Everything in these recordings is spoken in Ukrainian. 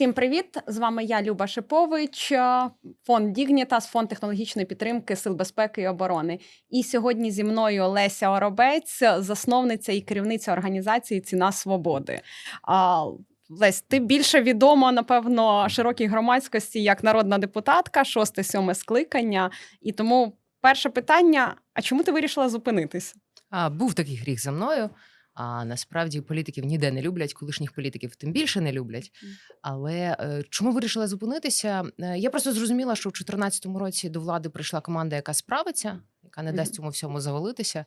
Всім привіт! З вами я, Люба Шипович, е, фонд Дігнітас, фонд технологічної підтримки Сил безпеки і оборони. І сьогодні зі мною Леся Оробець, засновниця і керівниця організації Ціна Свободи. Лесь, ти більше відома, напевно, широкій громадськості як народна депутатка, шосте-сьоме скликання. І тому перше питання: а чому ти вирішила зупинитись? А, був такий гріх за мною. А насправді політиків ніде не люблять, колишніх політиків тим більше не люблять. Але е, чому вирішила зупинитися? Е, Я просто зрозуміла, що в 2014 році до влади прийшла команда, яка справиться, яка не дасть цьому всьому завалитися.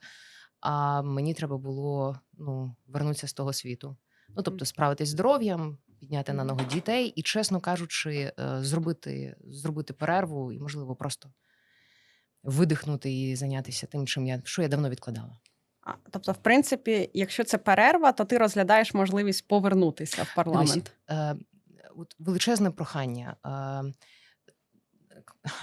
А мені треба було ну, вернутися з того світу. Ну тобто, справитись з здоров'ям, підняти на ноги дітей і, чесно кажучи, е, зробити, зробити перерву і, можливо, просто видихнути і зайнятися тим, чим я що я давно відкладала. Тобто, в принципі, якщо це перерва, то ти розглядаєш можливість повернутися в парламент. Е, от величезне прохання. Е,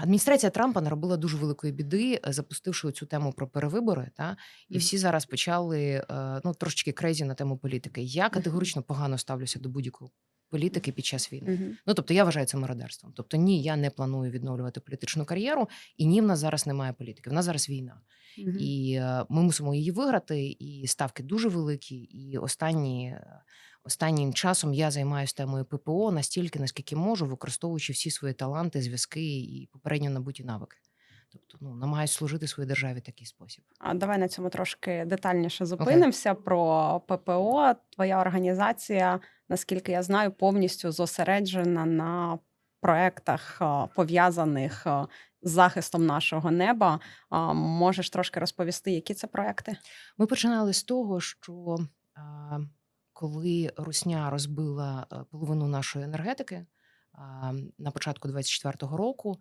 Адміністрація Трампа наробила дуже великої біди, е, запустивши цю тему про перевибори. Та і всі зараз почали ну трошечки крейзі на тему політики. Я категорично погано ставлюся до будь-якої політики під час війни. Мгм. Ну тобто я вважаю це мародерством. Тобто, ні, я не планую відновлювати політичну кар'єру, і ні, в нас зараз немає політики. В нас зараз війна. Мгм. І е, ми мусимо її виграти, і ставки дуже великі. І останні, е, останнім часом я займаюся темою ППО настільки, наскільки можу, використовуючи всі свої таланти, зв'язки і попередньо набуті навики. Тобто, ну намагаюся служити своїй державі в такий спосіб. А давай на цьому трошки детальніше зупинимося про ППО. Твоя організація, наскільки я знаю, повністю зосереджена на проектах, пов'язаних з захистом нашого неба. Можеш трошки розповісти, які це проекти? Ми починали з того, що коли Русня розбила половину нашої енергетики на початку 24-го року,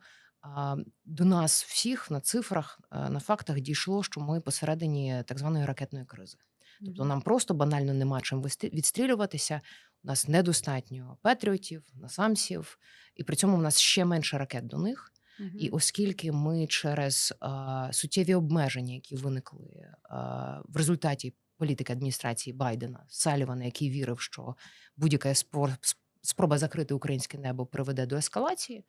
до нас всіх на цифрах, на фактах дійшло, що ми посередині так званої ракетної кризи. Тобто нам просто банально нема чим відстрілюватися. У нас недостатньо патріотів, насамсів, і при цьому в нас ще менше ракет до них. Мгм. І оскільки ми через а, суттєві обмеження, які виникли а, в результаті політики адміністрації Байдена, Салівана, який вірив, що будь-яка спроба закрити українське небо приведе до ескалації.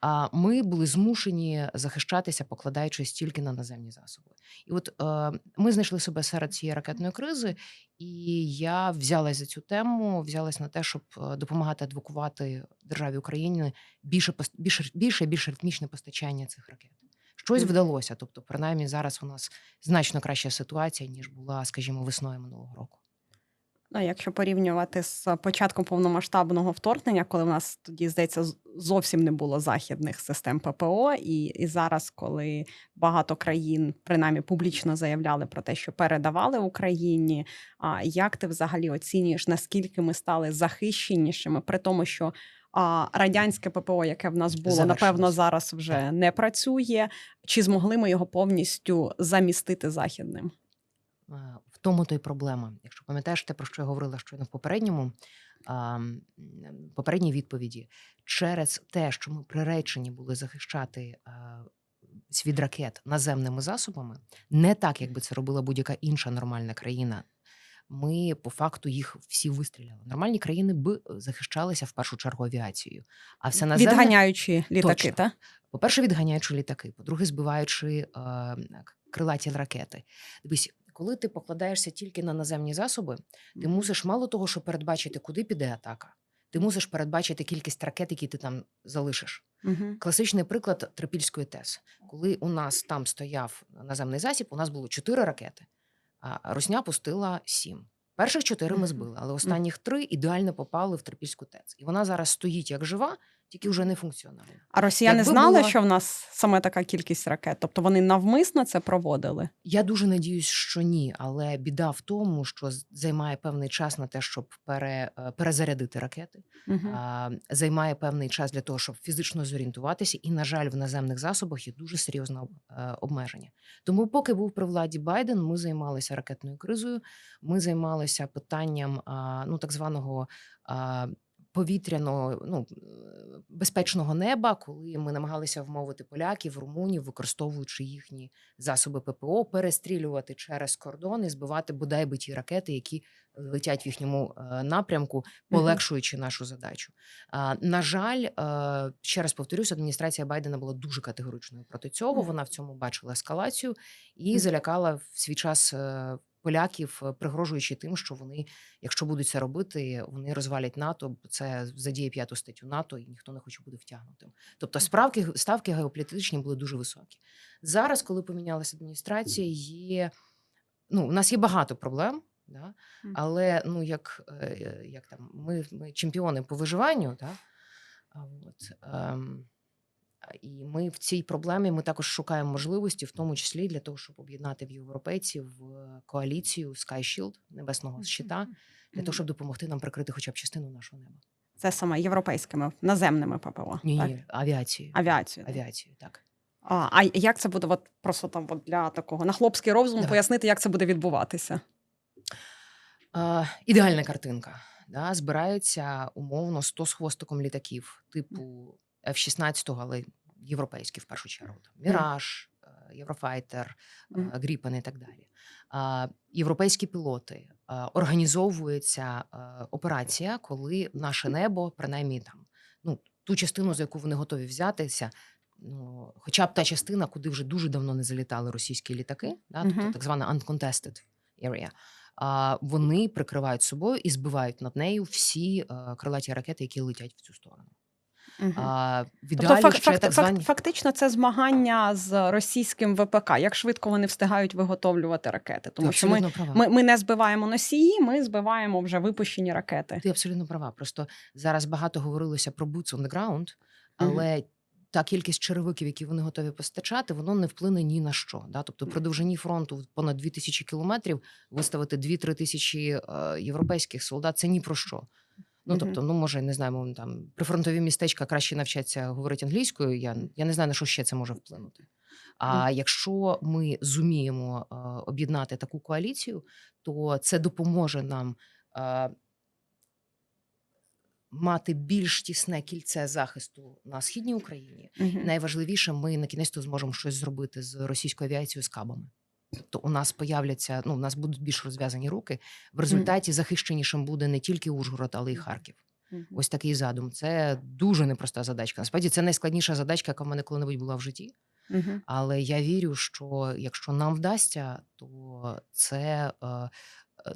А ми були змушені захищатися, покладаючись тільки на наземні засоби. І от е, ми знайшли себе серед цієї ракетної кризи, і я взялась за цю тему, взялась на те, щоб е, допомагати адвокувати державі Україні більше більше більше більш ритмічне постачання цих ракет. Щось вдалося. Тобто, принаймні, зараз у нас значно краща ситуація ніж була, скажімо, весною минулого року. Ну, якщо порівнювати з початком повномасштабного вторгнення, коли в нас тоді здається зовсім не було західних систем ППО, і, і зараз, коли багато країн принаймні публічно заявляли про те, що передавали Україні. А як ти взагалі оцінюєш, наскільки ми стали захищенішими, при тому, що а, радянське ППО, яке в нас було, напевно, зараз вже не працює. Чи змогли ми його повністю замістити західним? Е, тому то й проблема. Якщо пам'ятаєш те, про що я говорила щойно в попередньому а, попередній відповіді, через те, що ми приречені були захищати а, світ ракет наземними засобами, не так, якби це робила будь-яка інша нормальна країна. Ми по факту їх всі вистріляли. Нормальні країни б захищалися в першу чергу авіацією. А все наземне, Відганяючи літаки, Точно. так? по-перше, відганяючи літаки, по-друге, збиваючи е, крилаті ракети. Дивись, коли ти покладаєшся тільки на наземні засоби, ти мусиш мало того, що передбачити, куди піде атака. Ти мусиш передбачити кількість ракет, які ти там залишиш. Угу. Класичний приклад Трипільської ТЕС. Коли у нас там стояв наземний засіб, у нас було чотири ракети, а Русня пустила сім. Перших чотири ми збили, але останніх три ідеально попали в Трипільську ТЕЦ. І вона зараз стоїть як жива, тільки вже не функціональна. А росіяни Якби знали, була- що в нас саме така кількість ракет? Тобто вони навмисно це проводили? Я дуже надіюсь, що ні, але біда в тому, що займає певний час на те, щоб пере, е, перезарядити ракети. Угу. а, займає певний час для того, щоб фізично зорієнтуватися, і, на жаль, в наземних засобах є дуже серйозне е, обмеження. Тому, поки був при владі Байден, ми займалися ракетною кризою. Ми займалися питанням ну так званого повітряного ну, безпечного неба, коли ми намагалися вмовити поляків, румунів, використовуючи їхні засоби ППО, перестрілювати через кордон і збивати бодай би ті ракети, які летять в їхньому е, напрямку, полегшуючи нашу задачу. На жаль, е, ще раз повторюсь, адміністрація Байдена була дуже категоричною проти цього. Вона в цьому бачила ескалацію і залякала в свій час е, поляків, е, пригрожуючи тим, що вони, якщо будуть це робити, вони розвалять НАТО, бо це задіє п'яту статтю НАТО, і ніхто не хоче бути втягнутим. Тобто справки ставки геополітичні були дуже високі. Зараз, коли помінялася адміністрація, є ну, у нас є багато проблем. Да? Але ну як, е, як там, ми, ми чемпіони по виживанню, да? От, ем, і ми в цій проблемі ми також шукаємо можливості, в тому числі для того, щоб об'єднати в європейців в коаліцію Sky Shield, небесного щита, для того, щоб допомогти нам прикрити хоча б частину нашого неба. Це саме європейськими наземними ППО. Ні, так? ні, авіацію. Авіацію, так. А, а як це буде от, просто там от для такого на хлопський розум Давай. пояснити, як це буде відбуватися? Е, ідеальна картинка. Да? Збирається умовно 100 з хвостиком літаків, типу F-16, але європейські в першу чергу. Там, Міраж, Єврофайтер, е, Гріпен і так далі. Європейські пілоти організовується операція, коли наше небо, принаймні там, ну, ту частину, за яку вони готові взятися. Ну, хоча б та частина, куди вже дуже давно не залітали російські літаки, да, тобто так звана uncontested area, а, вони прикривають собою і збивають над нею всі е, крилаті ракети, які летять в цю сторону. А, в Тобто, фак, факт, так звані... фактично, це змагання з російським ВПК. Як швидко вони встигають виготовлювати ракети? Тому Ти що ми, права. ми, ми не збиваємо носії, ми збиваємо вже випущені ракети. Ти абсолютно права. Просто зараз багато говорилося про boots on the ground, але та кількість черевиків, які вони готові постачати, воно не вплине ні на що. Да? Тобто, при довжині фронту понад 2 тисячі кілометрів виставити 2-3 тисячі е, європейських солдат це ні про що. Ну, тобто, ну може, не знаю, мов, там прифронтові містечка краще навчаться говорити англійською. Я, я не знаю, на що ще це може вплинути. А якщо ми зуміємо е, об'єднати таку коаліцію, то це допоможе нам е, мати більш тісне кільце захисту на східній Україні. Мгм. Найважливіше, ми на кінець зможемо щось зробити з російською авіацією з кабами. Тобто у нас появляться, ну у нас будуть більш розв'язані руки. В результаті захищенішим буде не тільки Ужгород, але й Харків. Ось такий задум. Це дуже непроста задачка. Насправді це найскладніша задачка, яка в мене коли-небудь була в житті. Але я вірю, що якщо нам вдасться, то це е,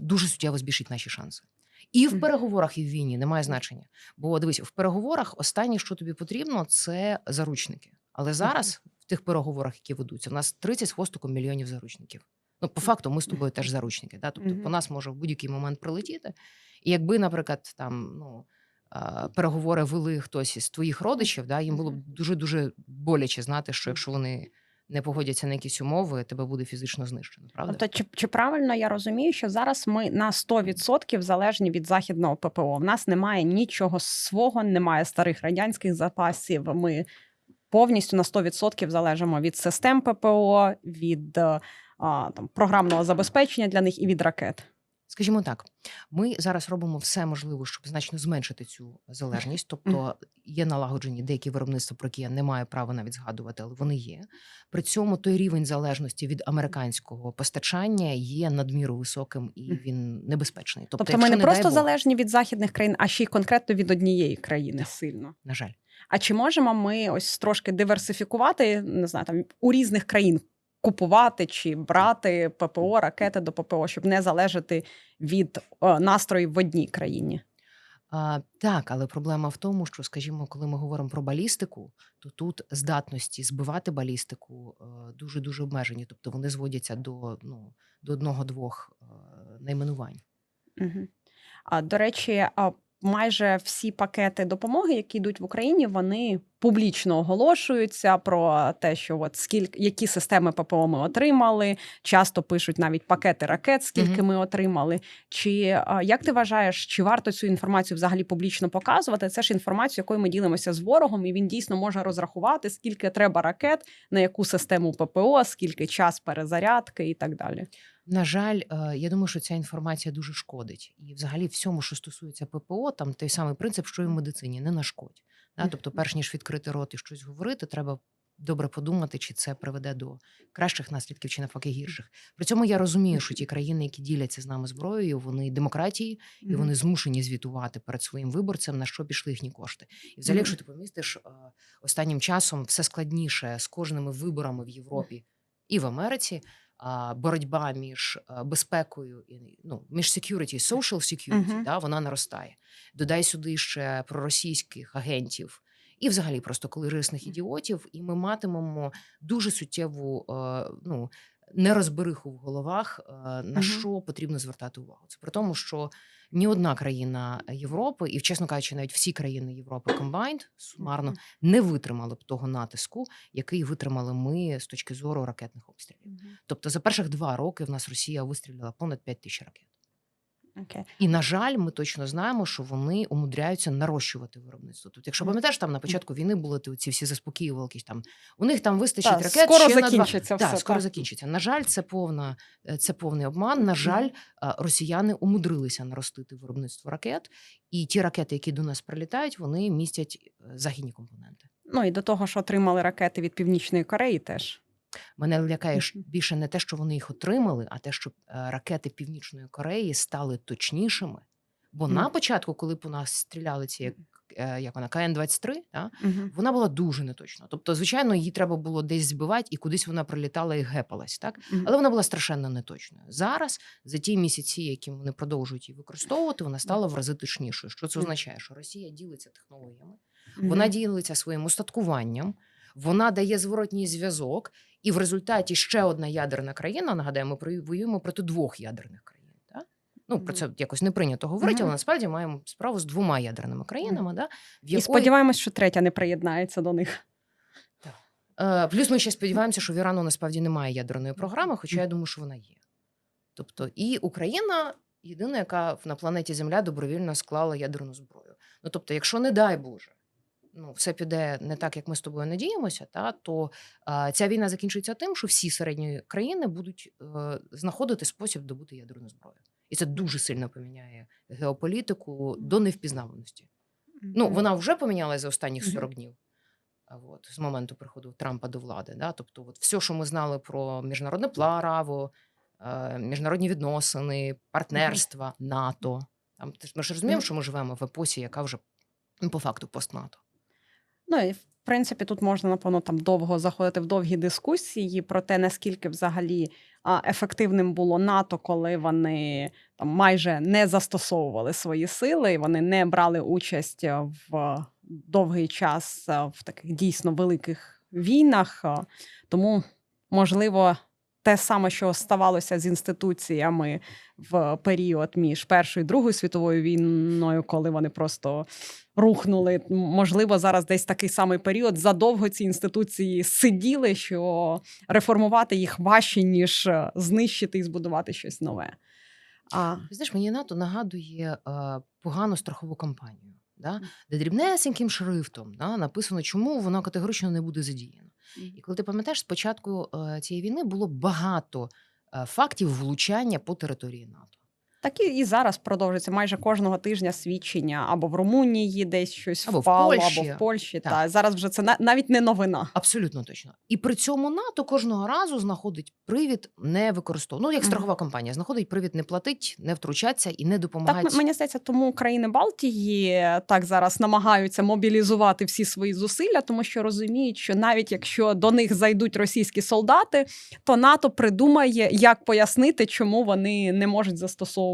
дуже суттєво збільшить наші шанси. І в переговорах, і в війні немає значення. Бо дивись, в переговорах останнє, що тобі потрібно, це заручники. Але зараз тих переговорах, які ведуться, в нас 30 з хвостиком мільйонів заручників. Ну, по факту, ми з тобою теж заручники. Да? Тобто, по нас може в будь-який момент прилетіти. І якби, наприклад, там ну. Переговори вели хтось із твоїх родичів, да, їм було б дуже дуже боляче знати, що якщо вони не погодяться на якісь умови, тебе буде фізично знищено. Правда? Тобто, чи, чи правильно я розумію, що зараз ми на 100% залежні від західного ППО? В нас немає нічого свого, немає старих радянських запасів. Ми повністю на 100% залежимо від систем ППО, від е, а, там, програмного забезпечення для них і від ракет. Скажімо так, ми зараз робимо все можливе, щоб значно зменшити цю залежність. Тобто є налагоджені деякі виробництва, про які я не маю права навіть згадувати, але вони є. При цьому той рівень залежності від американського постачання є надміру високим і він небезпечний. Тобто, якщо, ми не дай просто Бог, залежні від західних країн, а ще й конкретно від однієї країни сильно. на жаль. А чи можемо ми ось трошки диверсифікувати, не знаю, там у різних країн купувати чи брати ППО, ракети до ППО, щоб не залежати від е, настроїв в одній країні? А, так, але проблема в тому, що, скажімо, коли ми говоримо про балістику, то тут здатності збивати балістику дуже дуже обмежені. Тобто вони зводяться до ну до одного-двох е, найменувань. Угу. А до речі, а майже всі пакети допомоги, які йдуть в Україні, вони публічно оголошуються про те, що от скільки які системи ППО ми отримали. Часто пишуть навіть пакети ракет, скільки ми отримали. Чи як ти вважаєш, чи варто цю інформацію взагалі публічно показувати? Це ж інформація, якою ми ділимося з ворогом, і він дійсно може розрахувати, скільки треба ракет, на яку систему ППО, скільки час перезарядки і так далі. На жаль, е, я думаю, що ця інформація дуже шкодить. І взагалі всьому, що стосується ППО, там той самий принцип, що і в медицині, не нашкодь. Да? Тобто, перш ніж відкрити рот і щось говорити, треба добре подумати, чи це приведе до кращих наслідків, чи навпаки гірших. При цьому я розумію, що ті країни, які діляться з нами зброєю, вони демократії, і вони змушені звітувати перед своїм виборцем, на що пішли їхні кошти. І взагалі, якщо ти помістиш е, останнім часом все складніше з кожними виборами в Європі і в Америці. Боротьба між е, безпекою і ну між security і social security, Мгм. да, вона наростає. Додай сюди ще проросійських агентів і, взагалі, просто корисних ідіотів, і ми матимемо дуже суттєву е, ну, нерозбериху в головах, е, на що потрібно звертати увагу. Це при тому, що ні одна країна Європи, і, чесно кажучи, навіть всі країни Європи комбайнд сумарно не витримали б того натиску, який витримали ми з точки зору ракетних обстрілів. Тобто, за перших два роки в нас Росія вистрілила понад 5 тисяч ракет. Окей. І на жаль, ми точно знаємо, що вони умудряються нарощувати виробництво. Тобто, якщо пам'ятаєш, там на початку війни були ті- ці всі заспокоювалки, там у них там вистачить Та, ракет. скоро ще на два... закінчиться Да, скоро так. закінчиться. На жаль, це повна е, це повний обман. На жаль, росіяни умудрилися наростити виробництво ракет, і ті ракети, які до нас прилітають, вони містять е, західні компоненти. Ну і до того, що отримали ракети від Північної Кореї, теж. Мене лякає більше не те, що вони їх отримали, а те, що е, ракети Північної Кореї стали точнішими. Бо Мгм. на початку, коли по нас стріляли ці як, е, як вона КН-23, та, Мгм. вона була дуже неточна. Тобто, звичайно, її треба було десь збивати, і кудись вона прилітала і гепалась. Так? Мгм. Але вона була страшенно неточною. Зараз, за ті місяці, які вони продовжують її використовувати, вона стала в рази точнішою. Що це означає? Що Росія ділиться технологіями, Мгм. вона ділиться своїм устаткуванням, вона дає зворотній зв'язок, і в результаті ще одна ядерна країна, нагадаємо, ми про- воюємо проти двох ядерних країн. Так? Ну, про це якось не прийнято говорити, але насправді маємо справу з двома ядерними країнами, да, в І якої сподіваємось, що третя не приєднається до них. Е, Плюс ми ще сподіваємося, що в Ірану насправді немає ядерної програми, хоча я думаю, що вона є. Тобто, і Україна єдина, яка на планеті Земля добровільно склала ядерну зброю. Ну тобто, якщо не дай Боже, ну все піде не так, як ми з тобою надіємося, та то е, ця війна закінчиться тим, що всі середні країни будуть е, знаходити спосіб добути ядерну зброю. І це дуже сильно поміняє геополітику до невпізнаваності. Ну, вона вже помінялася за останніх Мгм. 40 днів. От, з моменту приходу Трампа до влади. Да? Тобто, от, все, що ми знали про міжнародне право, е, міжнародні відносини, партнерства, НАТО. Там, ми ж розуміємо, що ми живемо в епосі, яка вже ну, по факту пост-НАТО. Ну і в принципі тут можна напевно там довго заходити в довгі дискусії про те, наскільки взагалі ефективним було НАТО, коли вони там майже не застосовували свої сили, вони не брали участь е, в довгий час е, в таких дійсно великих війнах. Е, Тому, можливо, те саме, що ставалося з інституціями в період між Першою і Другою світовою війною, коли вони просто рухнули. Можливо, зараз десь такий самий період. Задовго ці інституції сиділи, що реформувати їх важче, ніж е, знищити і збудувати щось нове. А, знаєш, мені НАТО нагадує е, погану страхову кампанію, да? де дрібнесеньким шрифтом да, написано, чому воно категорично не буде задіяно. І коли ти пам'ятаєш, спочатку е, цієї війни було багато е, фактів влучання по території НАТО. Так і, і зараз продовжується майже кожного тижня свідчення або в Румунії десь щось Або в впало, Польщі. або в Польщі. Так. Та зараз вже це на- навіть не новина. Абсолютно точно. І при цьому НАТО кожного разу знаходить привід не використовувати. Ну, як страхова компанія, знаходить привід не платить, не втручатися і не Так, мені здається, тому країни Балтії так зараз намагаються мобілізувати всі свої зусилля, тому що розуміють, що навіть якщо до них зайдуть російські солдати, то НАТО придумає, як пояснити, чому вони не можуть застосовувати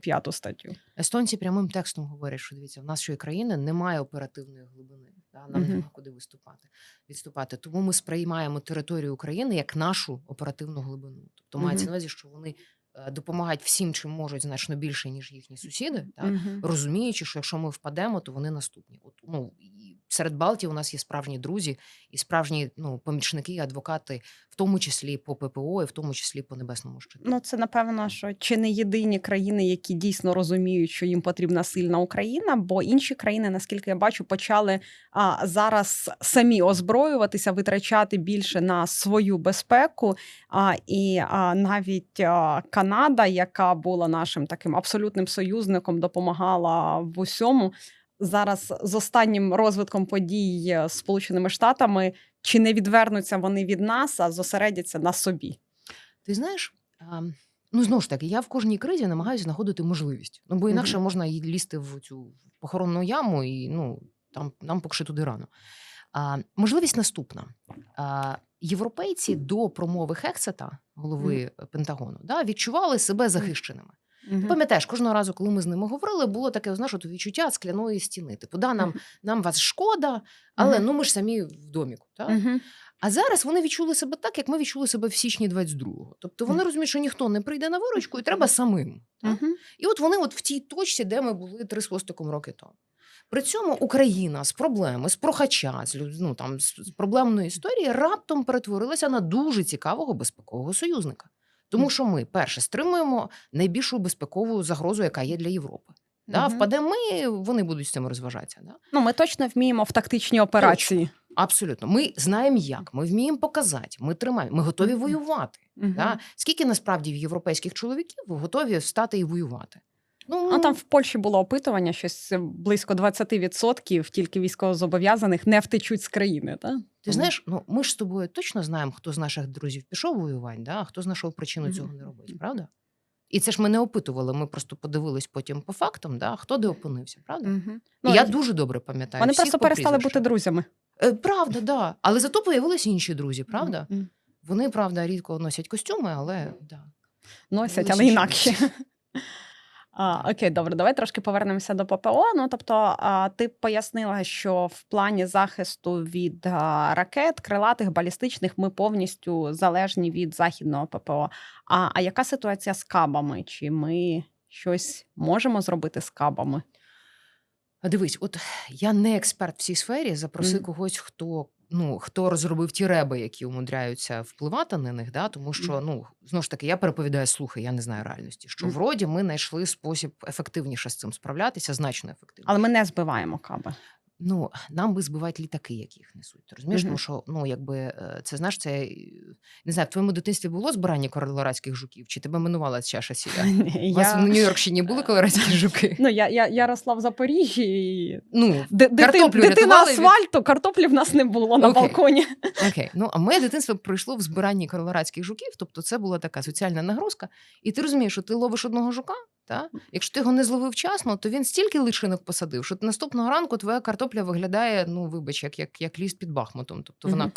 п'яту статтю. Естонці прямим текстом говорять, що дивіться, в нашої країни немає оперативної глибини. Да? Нам Мгм. нема куди виступати, відступати. Тому ми сприймаємо територію України як нашу оперативну глибину. Тобто мається Мгм. на увазі, що вони е, допомагають всім, чим можуть значно більше, ніж їхні сусіди. Так? Мгм. розуміючи, що якщо ми впадемо, то вони наступні. От ну і серед Балтії у нас є справжні друзі і справжні ну, помічники, адвокати, тому числі по ППО, і в тому числі по небесному щиту. Ну, це напевно, що чи не єдині країни, які дійсно розуміють, що їм потрібна сильна Україна, бо інші країни, наскільки я бачу, почали а, зараз самі озброюватися, витрачати більше на свою безпеку. А, і а, навіть а, Канада, яка була нашим таким абсолютним союзником, допомагала в усьому. Зараз з останнім розвитком подій Сполученими Штатами чи не відвернуться вони від нас, а зосередяться на собі. Ти знаєш, а, ну знову ж таки, я в кожній кризі намагаюся знаходити можливість. Ну бо інакше можна і лізти в цю похоронну яму, і ну там нам поки що туди рано. А, можливість наступна. А, європейці до промови Хексета, голови Пентагону, да, відчували себе захищеними. Мгм. Пам'ятаєш, кожного разу, коли ми з ними говорили, було таке знаєш, от відчуття скляної стіни. Типу, да, нам, нам вас шкода, але Мгм. ну ми ж самі в доміку. Так? Мгм. А зараз вони відчули себе так, як ми відчули себе в січні 22-го. Тобто вони розуміють, що ніхто не прийде на виручку, і треба самим. Так? Мгм. І от вони от в тій точці, де ми були три з хвостиком роки тому. При цьому Україна з проблеми, з прохача, з, ну, там, з проблемної історії раптом перетворилася на дуже цікавого безпекового союзника. Тому що ми, перше, стримуємо найбільшу безпекову загрозу, яка є для Європи. Да, угу. впадемо ми, вони будуть з цим розважатися. Да? Ну, ми точно вміємо в тактичній операції. Абсолютно. Ми знаємо як, ми вміємо показати, ми тримаємо, ми готові воювати. Да? Скільки насправді європейських чоловіків готові встати і воювати? Ну, Ну, там в Польщі було опитування, щось близько 20% тільки військовозобов'язаних не втечуть з країни. Та? Ти знаєш, ну ми ж з тобою точно знаємо, хто з наших друзів пішов воювати, да? а хто знайшов причину цього не робити, правда? І це ж ми не опитували, ми просто подивились потім по фактам, да? хто де опинився, правда? Мгм. І Ну, я дуже добре пам'ятаю. Вони всіх просто перестали бути друзями. Е, Правда, да. Але зато появились інші друзі, правда? Мгм. Вони, правда, рідко носять костюми, але да. Носять, але інакше. А, окей, добре, давай трошки повернемося до ППО. Ну, тобто, а, ти пояснила, що в плані захисту від а, ракет, крилатих, балістичних, ми повністю залежні від західного ППО. А, а яка ситуація з кабами? Чи ми щось можемо зробити з кабами? Дивись, от я не експерт в цій сфері. Запроси Мгм. когось, хто ну хто розробив ті реби, які умудряються впливати на них. Да? Тому що ну знову ж таки я переповідаю слухи, я не знаю реальності. Що вроді ми знайшли спосіб ефективніше з цим справлятися, значно ефективніше. Але ми не збиваємо каби. Ну нам би збивати літаки, які їх несуть. Розумієш? Мгм. Тому що ну якби е, це знаєш, це е, не знаю, в твоєму дитинстві було збирання колорадських жуків, чи тебе минувала чаша сіля? У вас в Я, Нью-Йоркщині були колорадські жуки? ну, я, я, я росла в Запоріжжі. І... Ну Ди- Картоплю дитина рятували від- асфальту, картоплі в нас не було на Окей. балконі. Окей, ну а моє дитинство пройшло в збиранні колорадських жуків, тобто це була така соціальна нагрузка. І ти розумієш, що ти ловиш одного жука. Та? Якщо ти його не зловив вчасно, то він стільки личинок посадив, що наступного ранку твоя картопля виглядає, ну вибач, як, як, як ліс під Бахмутом. Тобто вона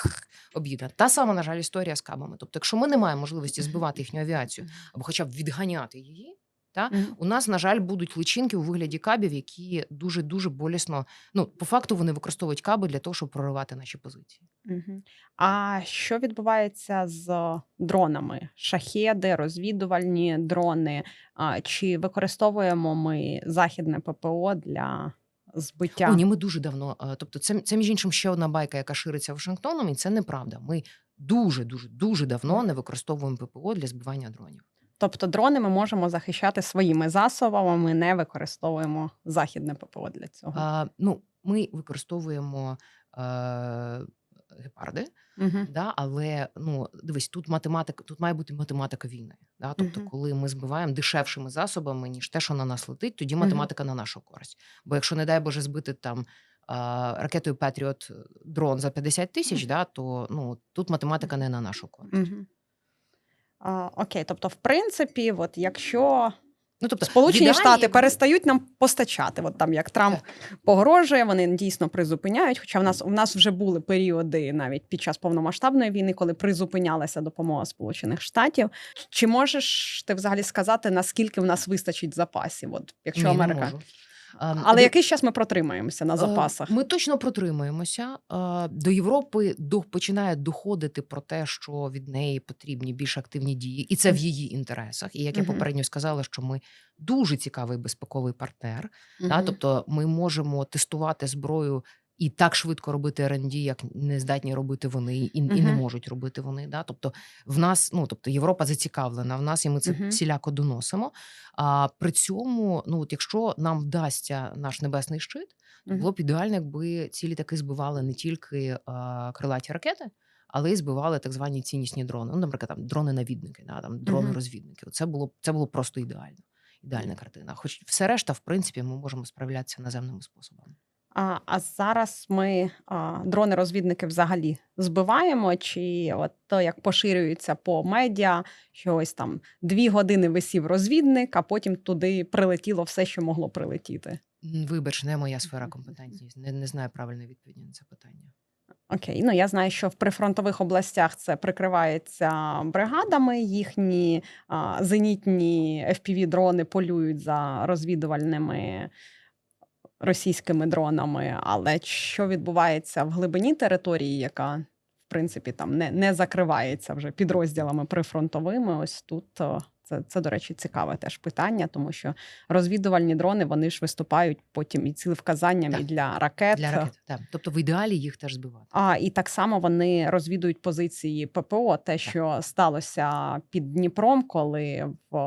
об'їда. Та сама, на жаль, історія з кабами. Тобто, якщо ми не маємо можливості збивати їхню авіацію або хоча б відганяти її, та, Мгм. у нас, на жаль, будуть личинки у вигляді кабів, які дуже дуже болісно. Ну, по факту вони використовують каби для того, щоб проривати наші позиції. Мгм. А що відбувається з дронами? Шахеди, розвідувальні дрони? Чи використовуємо ми західне ППО для збиття? О, ні, ми дуже давно. Тобто, це, це між іншим ще одна байка, яка шириться Вашингтоном, і це неправда. Ми дуже, дуже, дуже давно не використовуємо ППО для збивання дронів. Тобто дрони ми можемо захищати своїми засобами, ми не використовуємо західне ППО для цього. А, ну, ми використовуємо е, гепарди, Мгм. да, але ну дивись, тут математика, тут має бути математика війни. Да? Тобто, Мгм. коли ми збиваємо дешевшими засобами, ніж те, що на нас летить, тоді математика на нашу користь. Бо якщо, не дай Боже, збити там. Ракетою Петріот дрон за 50 тисяч, да, то ну тут математика не на нашу користь. А, окей, тобто, в принципі, от якщо Ну тобто Сполучені в Штати перестають нам постачати. От там як Трамп погрожує, вони дійсно призупиняють. Хоча в нас у нас вже були періоди навіть під час повномасштабної війни, коли призупинялася допомога Сполучених Штатів. Чи можеш ти взагалі сказати, наскільки в нас вистачить запасів? От якщо Ні, не Америка, можу. Ем, але який якийсь час ми протримаємося на Е, запасах? Ми точно протримаємося. Е, До Європи починає доходити про те, що від неї потрібні більш активні дії, і це в її інтересах. І як я попередньо сказала, що ми дуже цікавий безпековий партнер. Тобто ми можемо тестувати зброю і так швидко робити R&D, як не здатні робити вони, і, і не можуть робити вони. Да? Тобто, в нас, ну тобто, Європа зацікавлена в нас, і ми це всіляко доносимо. А при цьому, ну от якщо нам вдасться наш небесний щит, то було б ідеально, якби ці літаки збивали не тільки а, крилаті ракети. Але й збивали так звані ціннісні дрони. Ну, наприклад, там дрони-навідники, да, там дрони-розвідники. Це було це було просто ідеально. Ідеальна картина. Хоч все решта, в принципі, ми можемо справлятися наземними способами. А, а зараз ми а, дрони-розвідники взагалі збиваємо, чи от то, як поширюється по медіа, що ось там дві години висів розвідник, а потім туди прилетіло все, що могло прилетіти. Вибач, не моя сфера компетентність. Не, не знаю правильної відповіді на це питання. Окей, ну я знаю, що в прифронтових областях це прикривається бригадами. Їхні а, зенітні fpv дрони полюють за розвідувальними російськими дронами. Але що відбувається в глибині території, яка в принципі там не, не закривається вже підрозділами прифронтовими? Ось тут це, це, до речі, цікаве теж питання, тому що розвідувальні дрони вони ж виступають потім і цілевказанням Так. і для ракет. Для ракет. Так. Тобто, в ідеалі їх теж збивати. А і так само вони розвідують позиції ППО. Те, що сталося під Дніпром, коли в,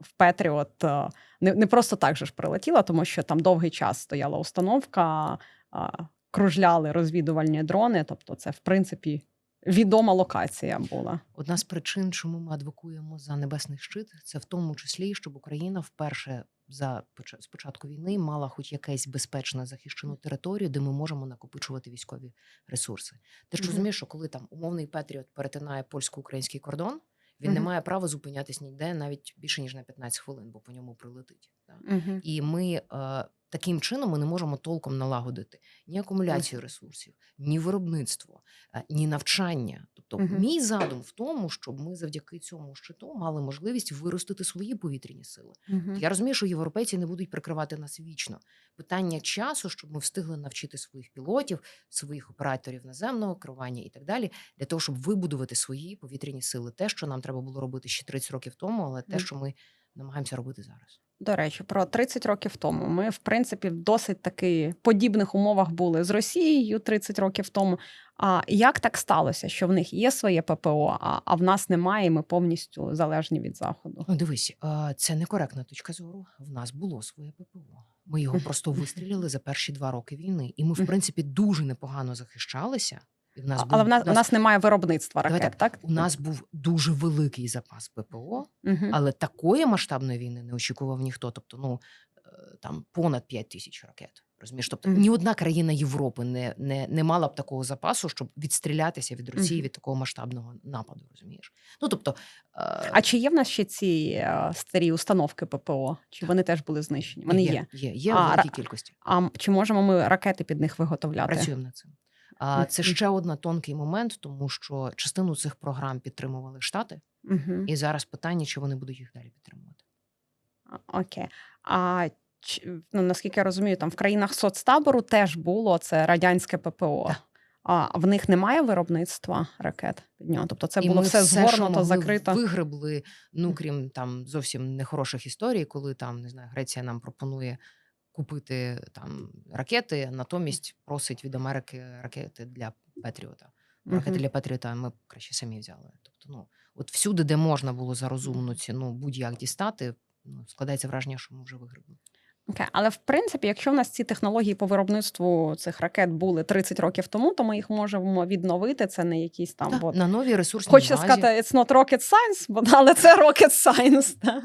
в Петріот е, не, не просто так же ж прилетіла, тому що там довгий час стояла установка, а, кружляли розвідувальні дрони. Тобто, це в принципі відома локація була. Одна з причин, чому ми адвокуємо за небесний щит, це в тому числі, щоб Україна вперше за поч- з війни мала хоч якесь безпечне захищену територію, де ми можемо накопичувати військові ресурси. Ти ж розумієш, що коли там умовний Петріот перетинає польсько-український кордон, він не має права зупинятись ніде навіть більше ніж на 15 хвилин, бо по ньому прилетить. да. І ми е, таким чином ми не можемо толком налагодити ні акумуляцію ресурсів, ні виробництво, е, ні навчання. Тобто, Мгм. мій задум в тому, щоб ми завдяки цьому щиту мали можливість виростити свої повітряні сили. Я розумію, що європейці не будуть прикривати нас вічно. Питання часу, щоб ми встигли навчити своїх пілотів, своїх операторів наземного керування і так далі, для того, щоб вибудувати свої повітряні сили. Те, що нам треба було робити ще 30 років тому, але те, що ми намагаємося робити зараз. До речі, про 30 років тому ми, в принципі, в досить таки подібних умовах були з Росією 30 років тому. А як так сталося, що в них є своє ППО, а, а в нас немає, і ми повністю залежні від заходу? Ну, дивись, це некоректна точка зору. В нас було своє ППО. Ми його просто вистріляли за перші два роки війни, і ми, в принципі, дуже непогано захищалися. І в нас Але в нас, у у нас немає виробництва ракет, так? у нас був дуже великий запас ППО, Мгм. але такої масштабної війни не очікував ніхто. Тобто, ну е, там понад 5 тисяч ракет. Розумієш, тобто Мгм. ні одна країна Європи не, не, не мала б такого запасу, щоб відстрілятися від Росії Мгм. від такого масштабного нападу. Розумієш? Ну тобто, е, А чи є в нас ще ці е, старі установки ППО? Чи вони теж були знищені? Вони є. Є, є А, в великій кількості. А чи можемо ми ракети під них виготовляти? Працюємо над цим. А це ще один тонкий момент, тому що частину цих програм підтримували Штати, Угу. і зараз питання, чи вони будуть їх далі підтримувати. Окей. А ну, наскільки я розумію, там в країнах соцтабору теж було це радянське ППО. Так. А в них немає виробництва ракет під нього. Тобто це І було все згорнуто, закрито. Вигребли, ну крім там зовсім нехороших історій, коли там не знаю, Греція нам пропонує купити там ракети, натомість просить від Америки ракети для Петріота. Ракети Мгм. для Петріота ми краще самі взяли. Тобто, ну от всюди, де можна було за розумну ціну будь-як дістати, ну складається враження, що ми вже вигребли. Окей. Але в принципі, якщо в нас ці технології по виробництву цих ракет були 30 років тому, то ми їх можемо відновити. Це не якісь там. Так, от... на новій ресурсній Хочеться базі. сказати, it's not rocket science, бо але це rocket science. да.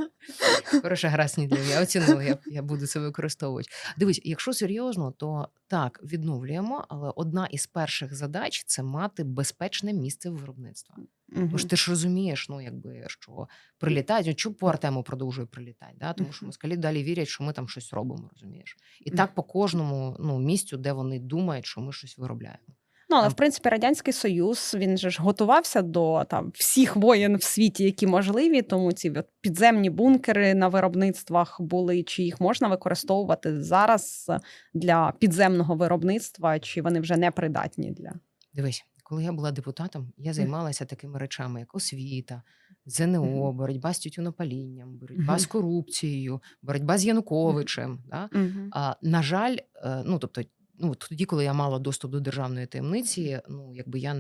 Хороша гра снідів. Я оцінила, я, я буду це використовувати. Дивись, якщо серйозно, то так, відновлюємо, але одна із перших задач це мати безпечне місце виробництва. Мгм. Тому ж ти ж розумієш, ну якби що прилітають, от чому по Артему продовжує прилітати, да? тому що москалі далі вірять, що ми там щось робимо, розумієш? І так по кожному ну, місцю, де вони думають, що ми щось виробляємо. Ну, але в принципі радянський союз він же ж готувався до там всіх воєн в світі, які можливі. Тому ці от, підземні бункери на виробництвах були. Чи їх можна використовувати зараз для підземного виробництва, чи вони вже не придатні для Дивись, коли я була депутатом, я займалася такими речами, як освіта, ЗНО, боротьба з тютюнопалінням, боротьба з корупцією, боротьба з Януковичем. Да? А, на жаль, е, ну тобто, ну, тоді, коли я мала доступ до державної таємниці, ну якби я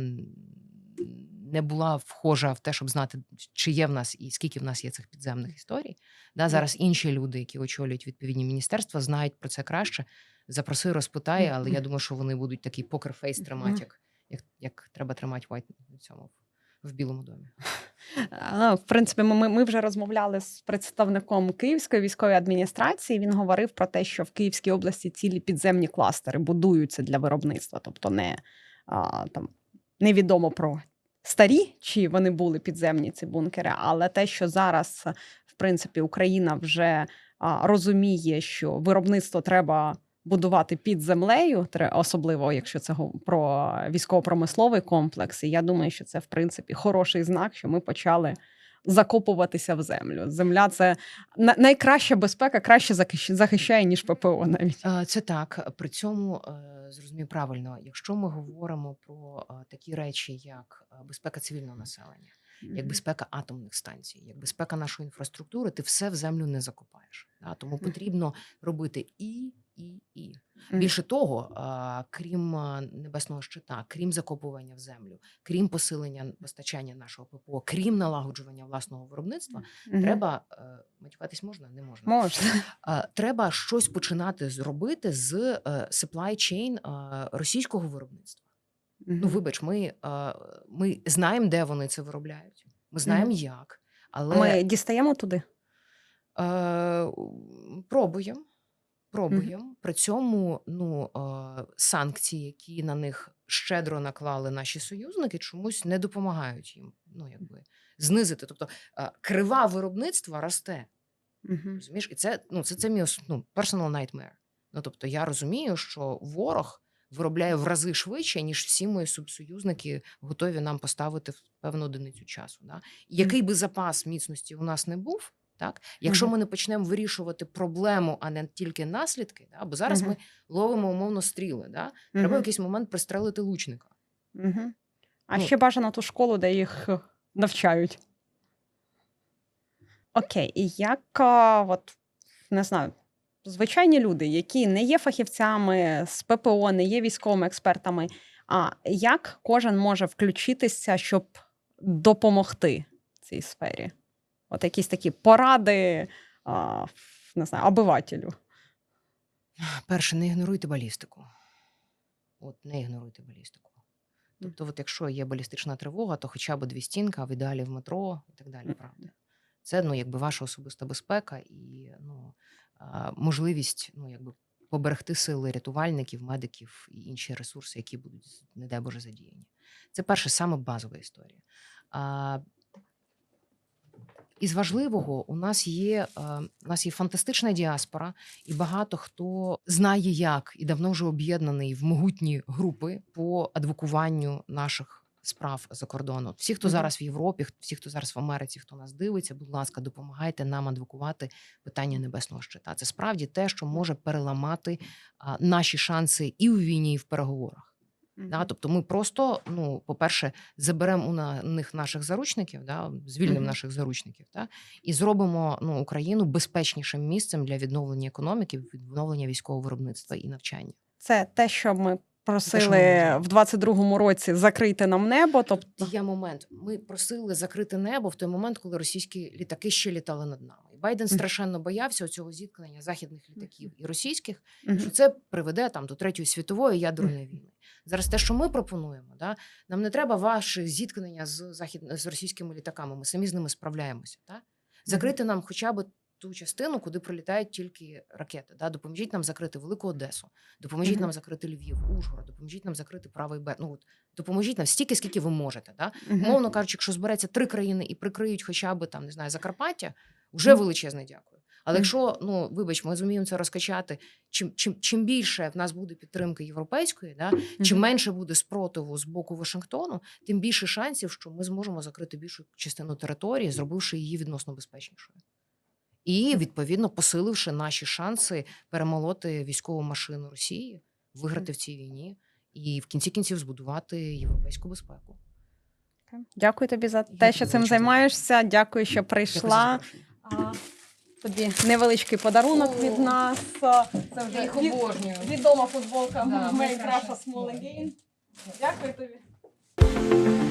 не була вхожа в те, щоб знати, чи є в нас і скільки в нас є цих підземних історій. Да, зараз інші люди, які очолюють відповідні міністерства, знають про це краще. Запроси, розпитай, але я думаю, що вони будуть такий покерфейс тримати, як, як, як треба тримати White в цьому в Білому домі. А, В принципі, ми, ми вже розмовляли з представником Київської військової адміністрації. Він говорив про те, що в Київській області цілі підземні кластери будуються для виробництва, тобто не а, там невідомо про старі, чи вони були підземні ці бункери, але те, що зараз, в принципі, Україна вже а, розуміє, що виробництво треба. Будувати під землею, особливо якщо це про військово-промисловий комплекс. І я думаю, що це в принципі хороший знак, що ми почали закопуватися в землю. Земля це найкраща безпека, краще захищ- захищає, ніж ППО навіть. Це так. При цьому е, зрозумію правильно, якщо ми говоримо про е, такі речі, як е, безпека цивільного населення, як безпека атомних станцій, як безпека нашої інфраструктури, ти все в землю не закопаєш. Тому потрібно робити і, і, і. Більше того, крім небесного щита, крім закопування в землю, крім посилення постачання нашого ППО, крім налагоджування власного виробництва, Мгм. треба е, матюкатись можна, не можна. можна. Треба щось починати зробити з е, supply chain російського виробництва. Ну, вибач, ми, ми знаємо, де вони це виробляють. Ми знаємо, як, але Ми дістаємо туди. Е, пробуємо. Пробуємо. При цьому ну, санкції, які на них щедро наклали наші союзники, чомусь не допомагають їм ну, якби, знизити. Тобто крива виробництва росте. Мгм. Розумієш? І це, ну, це, це мій ну, personal nightmare. Ну, тобто я розумію, що ворог виробляє в рази швидше, ніж всі мої субсоюзники готові нам поставити в певну одиницю часу. Да? Який би запас міцності у нас не був, так? якщо ми не почнемо вирішувати проблему, а не тільки наслідки, да? бо зараз ми ловимо умовно стріли. Да? Треба в якийсь момент пристрелити лучника. Мгм. А Ну. ще бажано ту школу, де їх е, навчають. Окей, і як от, не знаю, звичайні люди, які не є фахівцями з ППО, не є військовими експертами, а як кожен може включитися, щоб допомогти цій сфері? От якісь такі поради, а, не знаю, обивателю. Перше, не ігноруйте балістику. От не ігноруйте балістику. Тобто, от якщо є балістична тривога, то хоча б дві стінки, а в ідеалі в метро і так далі, правда. Це ну, якби ваша особиста безпека і ну, можливість ну, якби, поберегти сили рятувальників, медиків і інші ресурси, які будуть, не дай Боже, задіяні. Це перша саме базова історія. Із важливого у нас є е, у нас є фантастична діаспора, і багато хто знає, як і давно вже об'єднаний в могутні групи по адвокуванню наших справ за кордону. Всі, хто зараз в Європі, всі, хто зараз в Америці, хто нас дивиться, будь ласка, допомагайте нам адвокувати питання небесного щита. Це справді те, що може переламати а, наші шанси і у війні, і в переговорах. Да, тобто ми просто, ну, по-перше, заберемо у на- них наших заручників, да, звільнимо Мгм. наших заручників, да, і зробимо ну, Україну безпечнішим місцем для відновлення економіки, відновлення військового виробництва і навчання. Це те, що ми просили в 22-му році закрити нам небо. Тобто, Є момент. Ми просили закрити небо в той момент, коли російські літаки ще літали над нами. І Байден страшенно боявся цього зіткнення західних літаків і російських, що це приведе там до третьої світової ядерної війни. Зараз те, що ми пропонуємо, да, нам не треба ваші зіткнення з захід з російськими літаками. Ми самі з ними справляємося. Да? Закрити нам хоча б ту частину, куди прилітають тільки ракети. Да? Допоможіть нам закрити Велику Одесу, допоможіть Мгм. нам закрити Львів, Ужгород, допоможіть нам закрити правий берег. Ну от допоможіть нам стільки, скільки ви можете. Да? Мгм. Умовно кажучи, якщо збереться три країни і прикриють хоча б там, не знаю, Закарпаття, вже Мгм. величезне дякую. Але якщо, ну вибач, ми зуміємо це розкачати, чим, чим, чим більше в нас буде підтримки європейської, да, чим менше буде спротиву з боку Вашингтону, тим більше шансів, що ми зможемо закрити більшу частину території, зробивши її відносно безпечнішою. І відповідно посиливши наші шанси перемолоти військову машину Росії, виграти в цій війні і в кінці кінців збудувати європейську безпеку. Дякую тобі за те, тобі що цим займаєшся. Дякую, що прийшла. Тобі невеличкий подарунок від нас. Це Я їх обожнюю. відома футболка найкраща. Again. Дякую тобі.